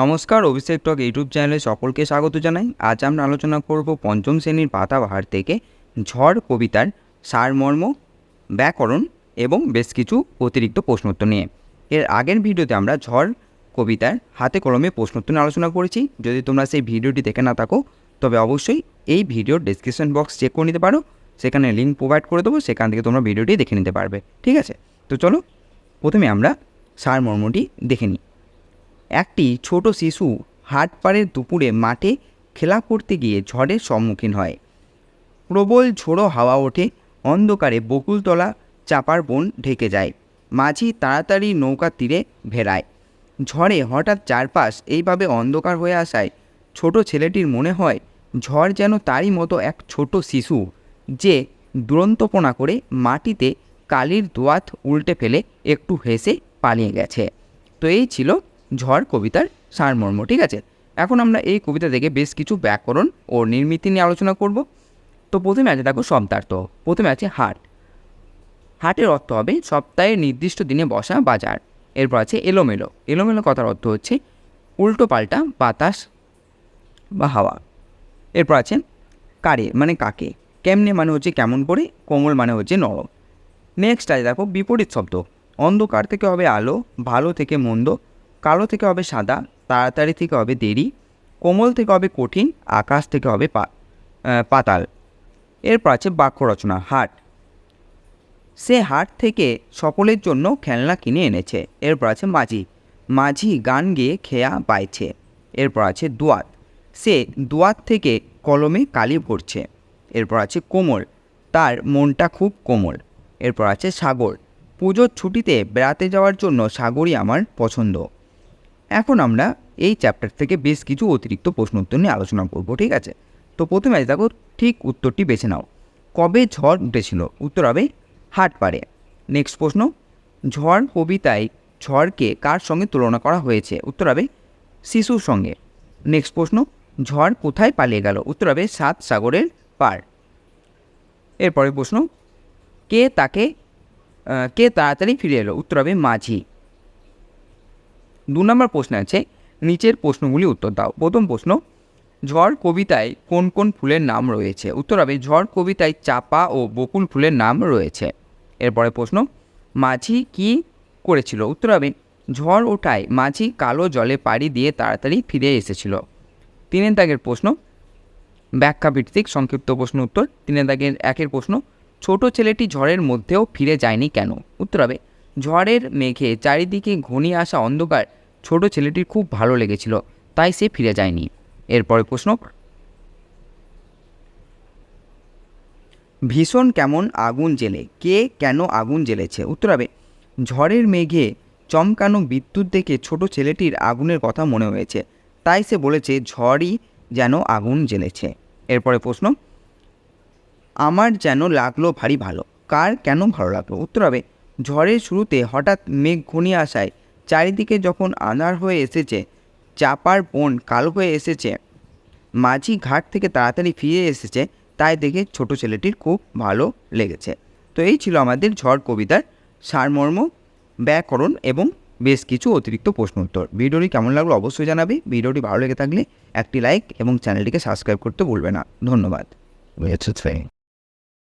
নমস্কার, অভিষেক টক ইউটিউব চ্যানেলে সকলকে স্বাগত জানাই। আজ আমরা আলোচনা করব পঞ্চম শ্রেণির পাতাবাহার থেকে ঝড় কবিতার সারমর্ম ব্যাকরণ এবং বেশ কিছু অতিরিক্ত প্রশ্নোত্তর নিয়ে। এর আগের ভিডিওতে আমরা ঝড় কবিতার হাতে কলমে প্রশ্নোত্তর আলোচনা করেছি। যদি তোমরা সেই ভিডিওটি দেখে না থাকো, তবে অবশ্যই এই ভিডিওর ডিসক্রিপশন বক্স চেক করে নিতে পারো। সেখানে লিঙ্ক প্রোভাইড করে দেবো, সেখান থেকে তোমরা ভিডিওটি দেখে নিতে পারবে। ঠিক আছে? তো চলো, প্রথমে আমরা সারমর্মটি দেখে নিই। একটি ছোট শিশু হাট পাড়ের দুপুরে মাঠে খেলা করতে গিয়ে ঝড়ের সম্মুখীন হয়। প্রবল ঝোড়ো হাওয়া ওঠে, অন্ধকারে বকুলতলা চাপার বন ঢেকে যায়। মাঝি তাড়াতাড়ি নৌকার তীরে ভেড়ায়। ঝড়ে হঠাৎ চারপাশ এইভাবে অন্ধকার হয়ে আসায় ছোট ছেলেটির মনে হয় ঝড় যেন তারই মতো এক ছোট শিশু, যে দুরন্তপনা করে মাটিতে কালির দোয়াত উল্টে ফেলে একটু হেসে পালিয়ে গেছে। তো এই ছিল ঝড় কবিতার সারমর্ম, ঠিক আছে? এখন আমরা এই কবিতা থেকে বেশ কিছু ব্যাকরণ ও নির্মিতি নিয়ে আলোচনা করব। তো প্রথমে আছে দেখো শব্দার্থ, প্রথমে আছে হাট। হাটের অর্থ হবে সপ্তাহের নির্দিষ্ট দিনে বসা বাজার, এরপর আছে এলোমেলো। এলোমেলো কথার অর্থ হচ্ছে উল্টো পাল্টা বাতাস বা হাওয়া। এরপর আছে কারে মানে কাকে? কেমনে মানে হচ্ছে কেমন করে? কোমল মানে হচ্ছে নরম। নেক্সট আছে দেখো বিপরীত শব্দ, অন্ধকার থেকে হবে আলো, ভালো থেকে মন্দ কালো থেকে হবে সাদা, তাড়াতাড়ি থেকে হবে দেরি, কোমল থেকে হবে কঠিন, আকাশ থেকে হবে পাতাল। এরপর আছে বাক্য রচনা, হাট। সে হাট থেকে সকলের জন্য খেলনা কিনে এনেছে। এরপর আছে মাঝি। মাঝি গান গেয়ে খেয়া পাইছে। এরপর আছে দোয়াত। সে দোয়াত থেকে কলমে কালি ভরছে। এরপর আছে কোমল। তার মনটা খুব কোমল। এরপর আছে সাগর। পুজোর ছুটিতে বেড়াতে যাওয়ার জন্য সাগরই আমার পছন্দ। এখন আমরা এই চ্যাপ্টার থেকে বেশ কিছু অতিরিক্ত প্রশ্ন উত্তর নিয়ে আলোচনা করব, ঠিক আছে? তো প্রথমে আছে দেখো, ঠিক উত্তরটি বেছে নাও। কবে ঝড় উঠেছিল? উত্তর হবে হাট পারে নেক্সট প্রশ্ন, ঝড় কবিতায় ঝড়কে কার সঙ্গে তুলনা করা হয়েছে? উত্তর হবে শিশুর সঙ্গে। নেক্সট প্রশ্ন, ঝড় কোথায় পালিয়ে গেল? উত্তর হবে সাত সাগরের পার এরপরে প্রশ্ন, কে তাকে কে তাড়াতাড়ি ফিরে এলো? উত্তর হবে মাঝি। দু নম্বর প্রশ্ন আছে, নিচের প্রশ্নগুলি উত্তর দাও। প্রথম প্রশ্ন, ঝড় কবিতায় কোন কোন ফুলের নাম রয়েছে? উত্তর হবে, ঝড় কবিতায় চাপা ও বকুল ফুলের নাম রয়েছে। এরপরে প্রশ্ন, মাঝি কি করেছিল? উত্তর হবে, ঝড় ওঠায় মাঝি কালো জলে পাড়ি দিয়ে তাড়াতাড়ি ফিরে এসেছিল। তিনের দাগের প্রশ্ন ব্যাখ্যা ভিত্তিক সংক্ষিপ্ত প্রশ্ন উত্তর। তিনের দাগের একের প্রশ্ন, ছোট ছেলেটি ঝড়ের মধ্যেও ফিরে যায়নি কেন? উত্তর হবে ঝড়ের মেঘে চারিদিকে ঘনিয়ে আসা অন্ধকার ছোট ছেলেটির খুব ভালো লেগেছিল, তাই সে ফিরে যায়নি। এরপরে প্রশ্ন? ভীষণ কেমন আগুন জেলে কে কেন আগুন জ্বেলেছে? উত্তর হবে, ঝড়ের মেঘে চমকানো বিদ্যুৎ দেখে ছোট ছেলেটির আগুনের কথা মনে হয়েছে, তাই সে বলেছে ঝড়ই যেন আগুন জ্বেলেছে। এরপরে প্রশ্ন? আমার যেন লাগল ভারী ভালো, কার কেন ভালো লাগল? উত্তর হবে ঝড়ের শুরুতে হঠাৎ মেঘ ঘনিয়ে আসায়, চারিদিকে যখন আনার হয়ে এসেছে, চাপার বন কালো হয়ে এসেছে। মাঝি ঘাট থেকে তাড়াতাড়ি ফিরে এসেছে, তাই দেখে ছোট ছেলেটির খুব ভালো লেগেছে। তো এই ছিল আমাদের ঝড় কবিতার সারমর্ম, ব্যাকরণ এবং বেশ কিছু অতিরিক্ত প্রশ্ন উত্তর। ভিডিওটি কেমন লাগল অবশ্যই জানাবে। ভিডিওটি ভালো লেগে থাকলে একটি লাইক এবং চ্যানেলটিকে সাবস্ক্রাইব করতে ভুলবে না। ধন্যবাদ.